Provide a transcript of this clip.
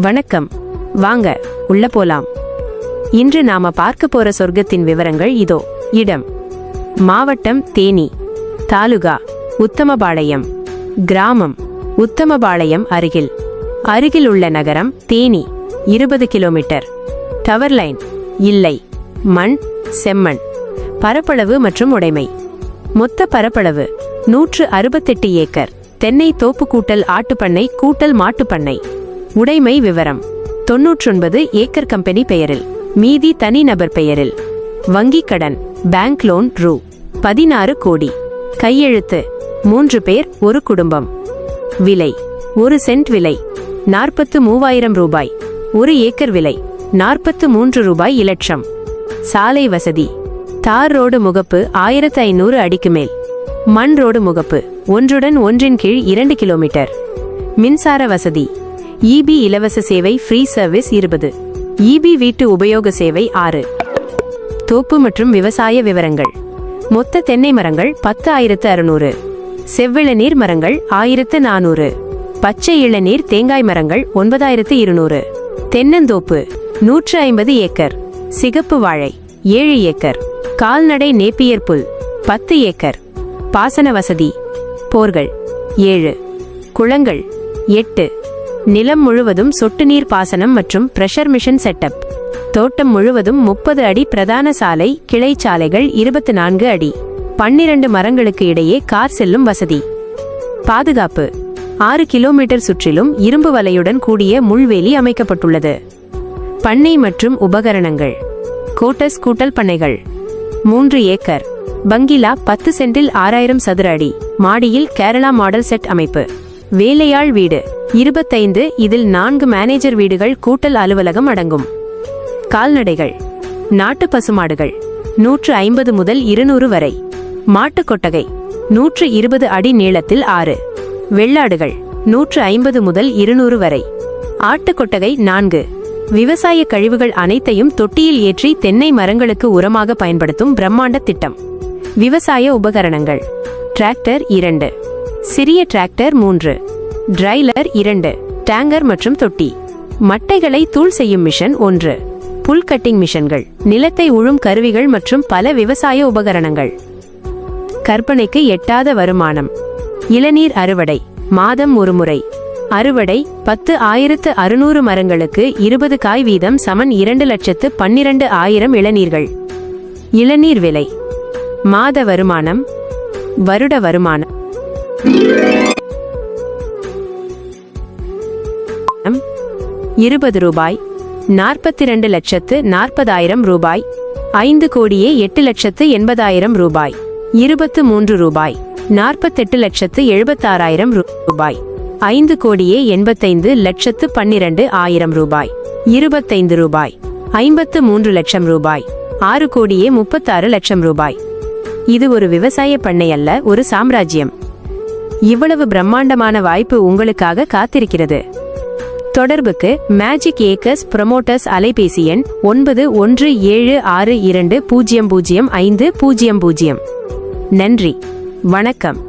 வணக்கம். வாங்க உள்ள போலாம். இன்று நாம பார்க்க போற சொர்க்கத்தின் விவரங்கள் இதோ. இடம். மாவட்டம் தேனி. தாலுகா உத்தமபாளையம். கிராமம் உத்தமபாளையம் அருகில். அருகில் உள்ள நகரம் தேனி. இருபது கிலோமீட்டர். டவர் லைன் இல்லை. மண் செம்மண். பரப்பளவு மற்றும் உடைமை. மொத்த பரப்பளவு நூற்று அறுபத்தெட்டு ஏக்கர். தென்னை தோப்பு கூட்டல் ஆட்டுப்பண்ணை கூட்டல் மாட்டுப்பண்ணை. உடைமை விவரம். தொன்னூற்றொன்பது ஏக்கர் கம்பெனி பெயரில். மீதி தனிநபர் பெயரில். வங்கிக் கடன் பேங்க் லோன் ரூ. பதினாறு கோடி. கையெழுத்து மூன்று பேர் ஒரு குடும்பம். விலை ஒரு சென்ட் விலை. நாற்பத்து மூவாயிரம் ரூபாய். ஒரு ஏக்கர் விலை நாற்பத்து மூன்று ரூபாய் இலட்சம். சாலை வசதி தார் ரோடு முகப்பு ஆயிரத்து ஐநூறு அடிக்கு மேல். மண் ரோடு முகப்பு ஒன்றுடன் ஒன்றின் கீழ் இரண்டு கிலோமீட்டர். மின்சார வசதி இபி இலவச சேவை ஃப்ரீ சர்வீஸ் இருபது. இபி வீட்டு உபயோக சேவை ஆறு. தோப்பு மற்றும் விவசாய விவரங்கள். மொத்த தென்னை மரங்கள் பத்து ஆயிரத்து அறுநூறு. செவ்விளநீர் மரங்கள் ஆயிரத்து நானூறு. பச்சை இளநீர் தேங்காய் மரங்கள் ஒன்பதாயிரத்து இருநூறு. தென்னந்தோப்பு நூற்று ஐம்பது ஏக்கர். சிகப்பு வாழை ஏழு ஏக்கர். கால்நடை நேப்பியர் புல் பத்து ஏக்கர். பாசன வசதி போர்கள் ஏழு. குளங்கள் எட்டு. நிலம் முழுவதும் சொட்டு நீர் பாசனம் மற்றும் பிரஷர் மிஷன் செட்டப் தோட்டம் முழுவதும் முப்பது அடி பிரதான சாலை கிளை சாலைகள் இருபத்தி நான்கு அடி. பன்னிரண்டு மரங்களுக்கு இடையே கார் செல்லும் வசதி. பாதுகாப்பு. ஆறு கிலோமீட்டர் சுற்றிலும் இரும்பு வலையுடன் கூடிய முள்வேலி அமைக்கப்பட்டுள்ளது. பண்ணை மற்றும் உபகரணங்கள். கோட்டஸ் கூட்டல் பண்ணைகள். மூன்று ஏக்கர். பங்கிலா பத்து சென்டில் ஆறாயிரம் சதுர அடி. மாடியில் கேரளா மாடல் செட் அமைப்பு. வேலையாள் வீடு. இருபத்தைந்து இதில் நான்கு மேனேஜர் வீடுகள் கூட்டல் அலுவலகம் அடங்கும். கால்நடைகள். நாட்டு பசுமாடுகள். நூற்று ஐம்பது முதல் இருநூறு வரை. மாட்டுக் கொட்டகை. நூற்று இருபது அடி நீளத்தில் ஆறு. வெள்ளாடுகள். நூற்று ஐம்பது முதல் இருநூறு வரை. ஆட்டுக் கொட்டகை நான்கு. விவசாய கழிவுகள் அனைத்தையும் தொட்டியில் ஏற்றி தென்னை மரங்களுக்கு உரமாக பயன்படுத்தும் பிரம்மாண்ட திட்டம். விவசாய உபகரணங்கள். டிராக்டர் இரண்டு. சிறிய டிராக்டர் மூன்று. ட்ரைலர் இரண்டு. டேங்கர் மற்றும் தொட்டி. மட்டைகளை தூள் செய்யும் மிஷன் ஒன்று. புல் கட்டிங் மிஷன்கள். நிலத்தை உழும் கருவிகள் மற்றும் பல விவசாய உபகரணங்கள். கற்பனைக்கு எட்டாத வருமானம். இளநீர் அறுவடை. மாதம் ஒரு முறை. அறுவடை பத்து ஆயிரத்து அறுநூறு மரங்களுக்கு இருபது காய் வீதம் சமன் இரண்டு லட்சத்து பன்னிரண்டு ஆயிரம் இளநீர்கள். இளநீர் விலை. மாத வருமானம். வருட வருமானம். இருபது ரூபாய் நாற்பத்தி ரெண்டு லட்சத்து நாற்பதாயிரம் ரூபாய் ஐந்து கோடியே எட்டு லட்சத்து எண்பதாயிரம் ரூபாய் இருபத்து மூன்று ரூபாய் நாற்பத்தெட்டு லட்சத்து எழுபத்தாறாயிரம் ரூபாய் ஐந்து கோடியே எண்பத்தைந்து லட்சத்து பன்னிரண்டு ஆயிரம் ரூபாய் இருபத்தைந்து ரூபாய் ஐம்பத்து மூன்று லட்சம் ரூபாய் ஆறு கோடியே முப்பத்தாறு லட்சம் ரூபாய். இது ஒரு விவசாய பண்ணை அல்ல ஒரு சாம்ராஜ்யம். இவ்வளவு பிரம்மாண்டமான வாய்ப்பு உங்களுக்காக காத்திருக்கிறது. தொடர்புக்கு மேஜிக் ஏக்கர்ஸ் ப்ரொமோட்டர்ஸ் அலைபேசி எண் ஒன்பது ஒன்று ஏழு ஆறு இரண்டு பூஜ்ஜியம் பூஜ்ஜியம் ஐந்து பூஜ்ஜியம் பூஜ்ஜியம். நன்றி. வணக்கம்.